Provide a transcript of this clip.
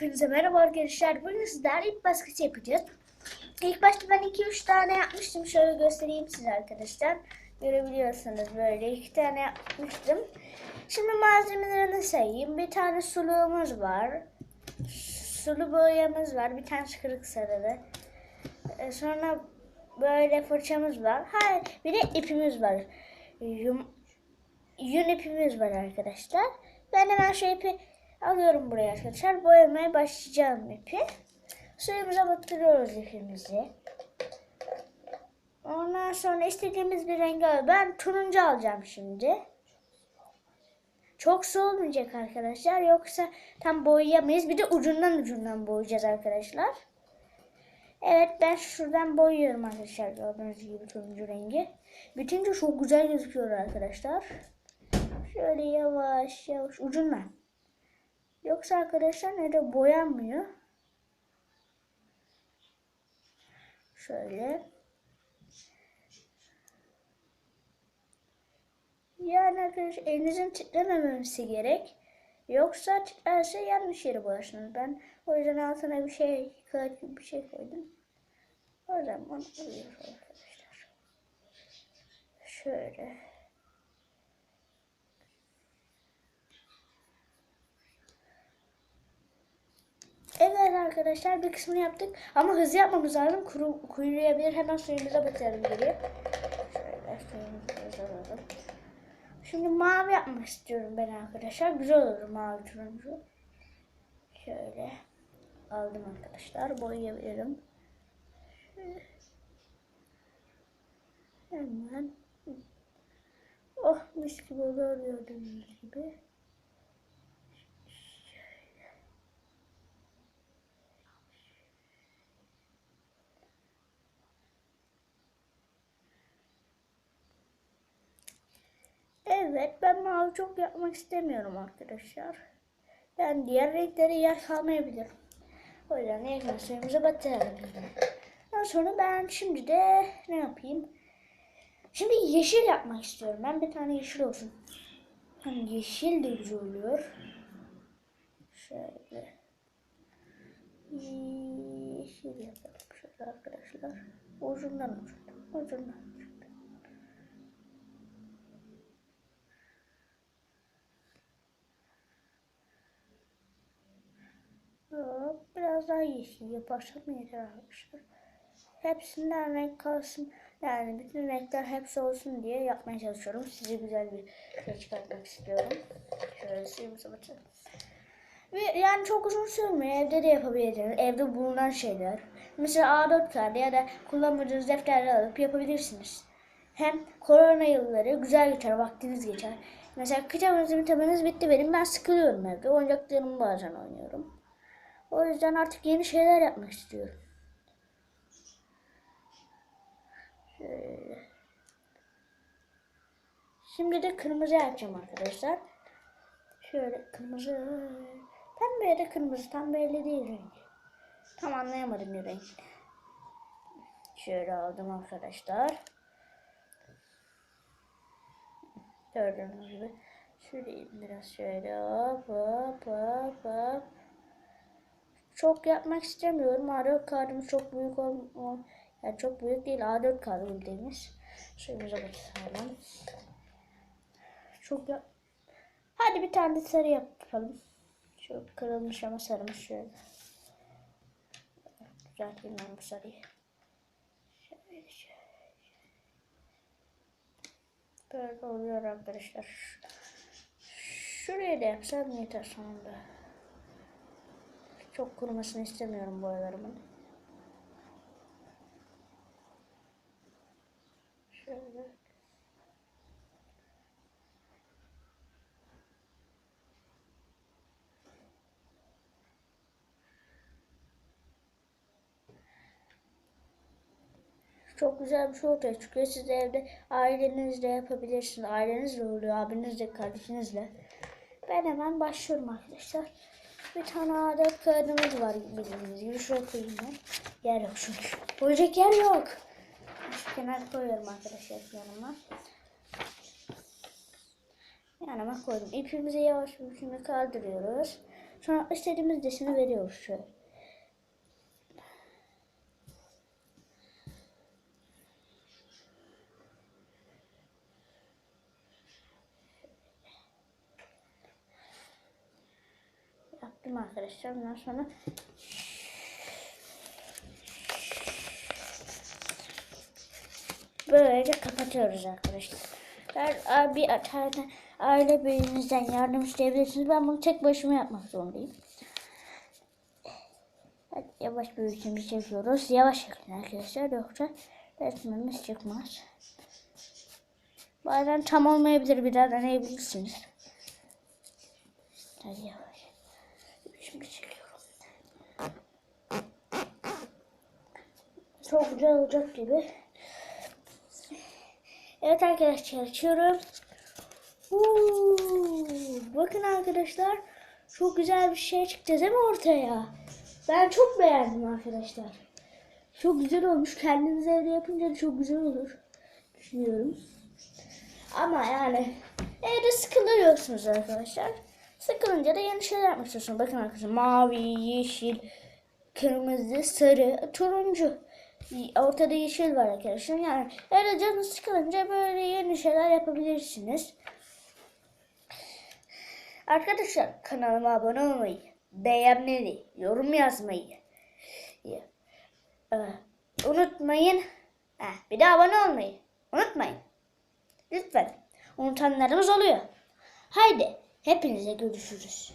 Hepinize merhaba arkadaşlar. Bugün sizlerle ip baskısı yapacağız. İlk başta ben 2-3 tane yapmıştım. Şöyle göstereyim size arkadaşlar. Görebiliyorsunuz böyle iki tane yapmıştım. Şimdi malzemelerini sayayım. Bir tane suluğumuz var. Sulu boyamız var. Bir tane kırık sarılı. Ee, Sonra böyle fırçamız var. Hayır bir de ipimiz var. Yum, yün ipimiz var arkadaşlar. Ben hemen şu ipi alıyorum buraya arkadaşlar. Boyamaya başlayacağım ipi. Suyumuza batırıyoruz ipimizi. Ondan sonra istediğimiz bir rengi al. Ben turuncu alacağım şimdi. Çok su olmayacak arkadaşlar. Yoksa tam boyayamayız. Bir de ucundan ucundan boyayacağız arkadaşlar. Evet ben şuradan boyuyorum arkadaşlar. Gördüğünüz gibi turuncu rengi. Bitince çok güzel gözüküyor arkadaşlar. Şöyle yavaş yavaş ucundan. Yoksa arkadaşlar ne de boyanmıyor. Şöyle. Yani arkadaşlar elinizin titrememesi gerek. Yoksa titrerse yanlış yere boyarsınız. Ben o yüzden altına bir şey, bir şey koydum. O zaman oluyor arkadaşlar. Şöyle. Evet arkadaşlar bir kısmını yaptık. Ama hızlı yapmamız lazım. Kuru, kuruyabilir. Hemen suyumuza batalım geri. Şöyle suyumuzu alalım. Şimdi mavi yapmak istiyorum ben arkadaşlar. Güzel olur mavi turuncu. Şöyle aldım arkadaşlar. Boyayabilirim. Şöyle. Hemen. Oh mis gibi oluyor gördüğünüz gibi. Evet ben mavi çok yapmak istemiyorum arkadaşlar. Ben diğer renklere yer kalmayabilir. O yüzden suyumuza batıralım. Ondan sonra ben şimdi de ne yapayım? Şimdi yeşil yapmak istiyorum. Ben bir tane yeşil olsun. Hani yeşil de güzel oluyor. Şöyle. Yeşil yapalım şöyle arkadaşlar. Ucundan ucundan. Ucundan Biraz daha yeşil yaparsam yeter arkadaşlar. Hepsinden renk kalsın. Yani bütün renkler hepsi olsun diye yapmaya çalışıyorum. Size güzel bir şey çıkartmak istiyorum. Şöyle suyumuzu batalım. Ve yani çok uzun sürmüyor. Evde de yapabilirsiniz. Evde bulunan şeyler. Mesela A4 kağıdı ya da kullanmadığınız defterleri alıp yapabilirsiniz. Hem korona yılları güzel geçer, vaktiniz geçer. Mesela kitabınız, kitabınız bitti benim. Ben sıkılıyorum evde. Oyuncaklarımı bazen oynuyorum. O yüzden artık yeni şeyler yapmak istiyorum. Şöyle. Şimdi de kırmızı yapacağım arkadaşlar. Şöyle kırmızı. Pembe da kırmızı tam belli değil renk. Tam anlayamadım ne renk. Şöyle aldım arkadaşlar. Gördüğünüz gibi. Şöyle biraz şöyle hop hop hop hop. Çok yapmak istemiyorum. A4 kağıdımız çok büyük olma. Yani çok büyük değil. A4 kağıdı bildiğimiz. Suyumuza bakalım. Çok yap. Hadi bir tane de sarı yapalım. Şu kırılmış ama sarılmış şöyle. Düzelteyim ben bu sarıyı. Şöyle şöyle. Böyle oluyor arkadaşlar. Şuraya da yapsam yeter sonunda. Çok kurumasını istemiyorum boyalarımın. Şöyle. Çok güzel bir şey ortaya çıkıyor. Siz de evde ailenizle yapabilirsiniz. Ailenizle oluyor, abinizle, kardeşinizle. Ben hemen başlıyorum arkadaşlar. Bir tane A4 kağıdımız var bildiğiniz gibi. Şuraya koyayım ben. Yer yok çünkü. Koyacak yer yok. Şu kenara koyuyorum arkadaşlar yanıma. Yanıma koydum. İpimizi yavaş bir şekilde kaldırıyoruz. Sonra istediğimiz resmi veriyoruz şöyle. Yaptım arkadaşlar. Ondan sonra Böylece kapatıyoruz arkadaşlar. Ben bir tane aile büyüğünüzden yardım isteyebilirsiniz. Ben bunu tek başıma yapmak zorundayım. Hadi yavaş biçimde çekiyoruz. Yavaş yapın arkadaşlar yoksa resmimiz çıkmaz. Bazen tam olmayabilir bir daha deneyebilirsiniz. Hadi yavaş. Şimdi çekiyorum. Çok güzel olacak gibi. Evet arkadaşlar açıyorum. Bakın arkadaşlar çok güzel bir şey çıktı değil mi ortaya? Ben çok beğendim arkadaşlar. Çok güzel olmuş. Kendiniz evde yapınca çok güzel olur. Düşünüyorum. Ama yani evde sıkılıyorsunuz arkadaşlar. Sıkılınca da yeni şeyler yapmak istiyorsunuz. Bakın arkadaşlar mavi, yeşil, kırmızı, sarı, turuncu. Ortada yeşil var arkadaşlar. Yani evde canınız sıkılınca böyle yeni şeyler yapabilirsiniz. Arkadaşlar kanalıma abone olmayı, beğenmeyi, yorum yazmayı e, unutmayın. Bir de abone olmayı unutmayın. Lütfen. Unutanlarımız oluyor. Haydi hepinize görüşürüz.